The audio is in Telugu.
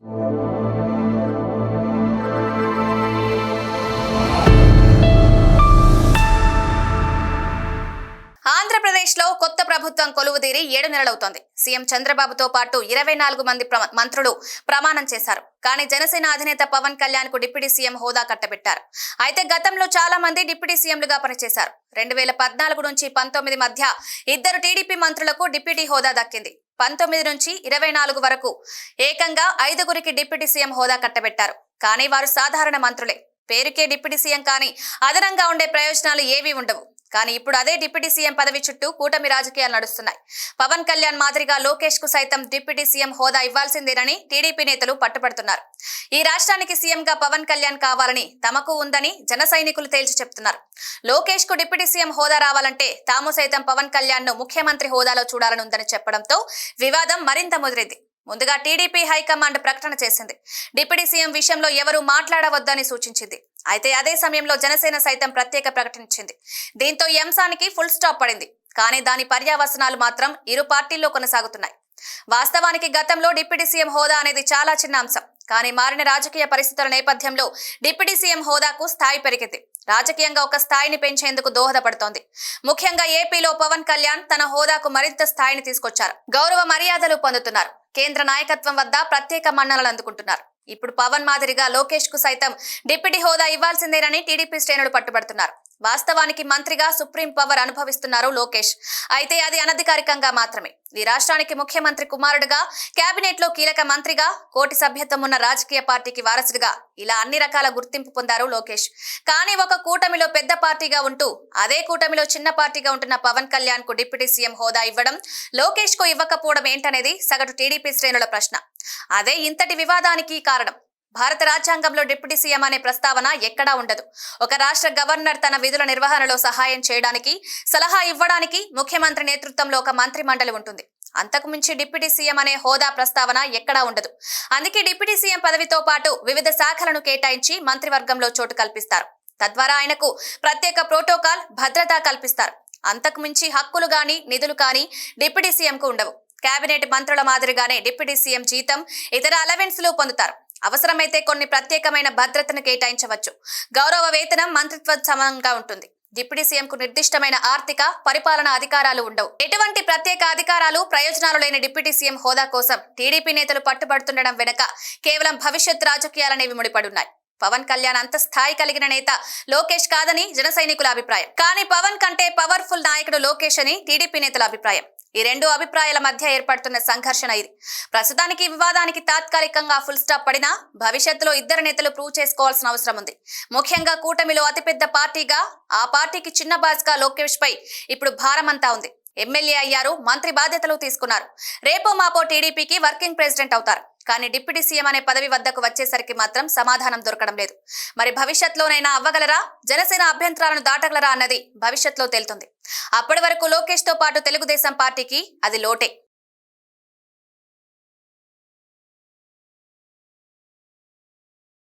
Música ప్రభుత్వం కొలువుదీరి ఏడు నెలలవుతోంది. సీఎం చంద్రబాబుతో పాటు ఇరవై నాలుగు మంది ప్ర- మంత్రులు ప్రమాణం చేశారు. కానీ జనసేన అధినేత పవన్ కళ్యాణ్కు డిప్యూటీ సీఎం హోదా కట్టబెట్టారు. అయితే గతంలో చాలా మంది డిప్యూటీ సీఎంలుగా పనిచేశారు. రెండు వేల పద్నాలుగు నుంచి పంతొమ్మిది మధ్య ఇద్దరు టీడీపీ మంత్రులకు డిప్యూటీ హోదా దక్కింది. పంతొమ్మిది నుంచి ఇరవై నాలుగు వరకు ఏకంగా ఐదుగురికి డిప్యూటీ సీఎం హోదా కట్టబెట్టారు. కానీ వారు సాధారణ మంత్రులే. పేరుకే డిప్యూటీ సీఎం కానీ అదనంగా ఉండే ప్రయోజనాలు ఏవీ ఉండవు. కానీ ఇప్పుడు అదే డిప్యూటీ సీఎం పదవి చుట్టూ కూటమి రాజకీయాలు నడుస్తున్నాయి. పవన్ కళ్యాణ్ మాదిరిగా లోకేష్కు సైతం డిప్యూటీ సీఎం హోదా ఇవ్వాల్సిందేనని టీడీపీ నేతలు పట్టుబడుతున్నారు. ఈ రాష్ట్రానికి సీఎంగా పవన్ కళ్యాణ్ కావాలని తమకు ఉందని జన సైనికులు తేల్చి చెప్తున్నారు. లోకేష్కు డిప్యూటీ సీఎం హోదా రావాలంటే తాము సైతం పవన్ కళ్యాణ్ను ముఖ్యమంత్రి హోదాలో చూడాలని ఉందని చెప్పడంతో వివాదం మరింత ముదిరింది. ముందుగా టీడీపీ హైకమాండ్ ప్రకటన చేసింది. డిప్యూటీ సీఎం విషయంలో ఎవరూ మాట్లాడవద్దని సూచించింది. అయితే అదే సమయంలో జనసేన సైతం ప్రత్యేక ప్రకటించింది. దీంతో ఈ అంశానికి ఫుల్ స్టాప్ పడింది. కానీ దాని పర్యావసనాలు మాత్రం ఇరు పార్టీల్లో కొనసాగుతున్నాయి. వాస్తవానికి గతంలో డిప్యూటీ సీఎం హోదా అనేది చాలా చిన్న అంశం. కానీ మారిన రాజకీయ పరిస్థితుల నేపథ్యంలో డిప్యూటీ సీఎం హోదాకు స్థాయి పెరిగింది. రాజకీయంగా ఒక స్థాయిని పెంచేందుకు దోహదపడుతోంది. ముఖ్యంగా ఏపీలో పవన్ కళ్యాణ్ తన హోదాకు మరింత స్థాయిని తీసుకొచ్చారు. గౌరవ మర్యాదలు పొందుతున్నారు. కేంద్ర నాయకత్వం వద్ద ప్రత్యేక మన్ననలు అందుకుంటున్నారు. ఇప్పుడు పవన్ మాదిరిగా లోకేష్కు సైతం డిప్యూటీ హోదా ఇవ్వాల్సిందేనని టీడీపీ శ్రేణులు పట్టుబడుతున్నారు. వాస్తవానికి మంత్రిగా సుప్రీం పవర్ అనుభవిస్తున్నారు లోకేష్. అయితే అది అనధికారికంగా మాత్రమే. ఈ రాష్ట్రానికి ముఖ్యమంత్రి కుమారుడుగా కేబినెట్లో కీలక మంత్రిగా కోటి సభ్యత్వం ఉన్న రాజకీయ పార్టీకి వారసుడిగా ఇలా అన్ని రకాల గుర్తింపు పొందారు లోకేష్. కానీ ఒక కూటమిలో పెద్ద పార్టీగా ఉంటూ అదే కూటమిలో చిన్న పార్టీగా ఉంటున్న పవన్ కళ్యాణ్కు డిప్యూటీ సీఎం హోదా ఇవ్వడం లోకేష్కు ఇవ్వకపోవడం ఏంటనేది సగటు టీడీపీ శ్రేణుల ప్రశ్న. అదే ఇంతటి వివాదానికి కారణం. భారత రాజ్యాంగంలో డిప్యూటీ సీఎం అనే ప్రస్తావన ఎక్కడా ఉండదు. ఒక రాష్ట్ర గవర్నర్ తన విధుల నిర్వహణలో సహాయం చేయడానికి సలహా ఇవ్వడానికి ముఖ్యమంత్రి నేతృత్వంలో ఒక మంత్రి మండలి ఉంటుంది. అంతకు మించి డిప్యూటీ సీఎం అనే హోదా ప్రస్తావన ఎక్కడా ఉండదు. అందుకే డిప్యూటీ సీఎం పదవితో పాటు వివిధ శాఖలను కేటాయించి మంత్రివర్గంలో చోటు కల్పిస్తారు. తద్వారా ఆయనకు ప్రత్యేక ప్రోటోకాల్ భద్రత కల్పిస్తారు. అంతకు మించి హక్కులు గాని నిధులు కానీ డిప్యూటీ సీఎంకు ఉండవు. కేబినెట్ మంత్రుల మాదిరిగానే డిప్యూటీ సీఎం జీతం ఇతర అలవెన్స్లు పొందుతారు. అవసరమైతే కొన్ని ప్రత్యేకమైన భద్రతను కేటాయించవచ్చు. గౌరవ వేతనం మంత్రిత్వ సమంగా ఉంటుంది. డిప్యూటీ సీఎం కు నిర్దిష్టమైన ఆర్థిక పరిపాలన అధికారాలు ఉండవు. ఎటువంటి ప్రత్యేక అధికారాలు ప్రయోజనాలు లేని డిప్యూటీ సీఎం హోదా కోసం టీడీపీ నేతలు పట్టుబడుతుండడం వెనుక కేవలం భవిష్యత్ రాజకీయాలనేవి ముడిపడున్నాయి. పవన్ కళ్యాణ్ అంత స్థాయి కలిగిన నేత లోకేష్ కాదని జన సైనికుల అభిప్రాయం. కానీ పవన్ కంటే పవర్ఫుల్ నాయకుడు లోకేష్ అని టీడీపీ నేతల అభిప్రాయం. ఈ రెండు అభిప్రాయాల మధ్య ఏర్పడుతున్న సంఘర్షణ ఇది. ప్రస్తుతానికి వివాదానికి తాత్కాలికంగా ఫుల్ స్టాప్ పడినా భవిష్యత్తులో ఇద్దరు నేతలు ప్రూవ్ చేసుకోవాల్సిన అవసరం ఉంది. ముఖ్యంగా కూటమిలో అతిపెద్ద పార్టీగా ఆ పార్టీకి చిన్న బాజ్గా లోకేష్ పై ఇప్పుడు భారమంతా ఉంది. ఎమ్మెల్యే అయ్యారు మంత్రి బాధ్యతలు తీసుకున్నారు. రేపో మాపో టీడీపీకి వర్కింగ్ ప్రెసిడెంట్ అవుతారు. కానీ డిప్యూటీ సీఎం అనే పదవి వద్దకు వచ్చేసరికి మాత్రం సమాధానం దొరకడం లేదు. మరి భవిష్యత్తులోనైనా అవ్వగలరా? జనసేన అభ్యంతరాలను దాటగలరా అన్నది భవిష్యత్లో తేలుతుంది. అప్పటి వరకు లోకేష్తో పాటు తెలుగుదేశం పార్టీకి అది లోటే.